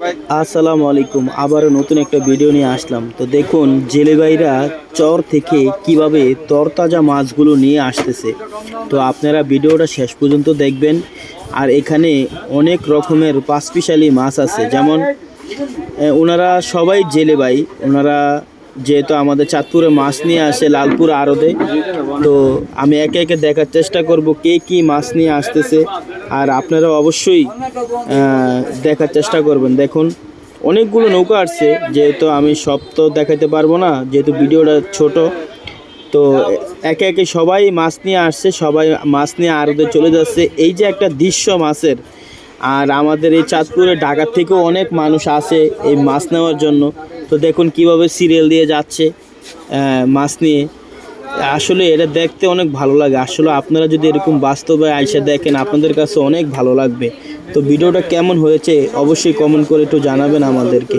আসসালামু আলাইকুম, আবারও নতুন একটা ভিডিও নিয়ে আসলাম। তো দেখুন জেলে ভাইরা চর থেকে কীভাবে তরতাজা মাছগুলো নিয়ে আসতেছে। তো আপনারা ভিডিওটা শেষ পর্যন্ত দেখবেন। আর এখানে অনেক রকমের পাঁচপিশালি মাছ আছে। যেমন ওনারা সবাই জেলে ভাই ওনারা যেহেতু আমাদের চাঁদপুরে মাছ নিয়ে আসে লালপুর আড়তে, তো আমি একে একে দেখার চেষ্টা করব কে কি মাছ নিয়ে আসতেছে। আর আপনারা অবশ্যই দেখার চেষ্টা করবেন। দেখুন, অনেকগুলো নৌকা আসছে, যেহেতু আমি সব তো দেখাতে পারব না, যেহেতু ভিডিওটা ছোট, তো একে একে সবাই মাছ নিয়ে আসছে, সবাই মাছ নিয়ে আড়তে চলে যাচ্ছে। এই যে একটা দৃশ্য মাছের, আর আমাদের এই চাঁদপুরে ঢাকার থেকেও অনেক মানুষ আসে এই মাছ নেওয়ার জন্য। তো দেখুন কীভাবে সিরিয়াল দিয়ে যাচ্ছে মাছ নিয়ে। আসলে এটা দেখতে অনেক ভালো লাগে। আসলে আপনারা যদি এরকম বাস্তবে আইসা দেখেন, আপনাদের কাছে অনেক ভালো লাগবে। তো ভিডিওটা কেমন হয়েছে অবশ্যই কমেন্ট করে একটু জানাবেন আমাদেরকে।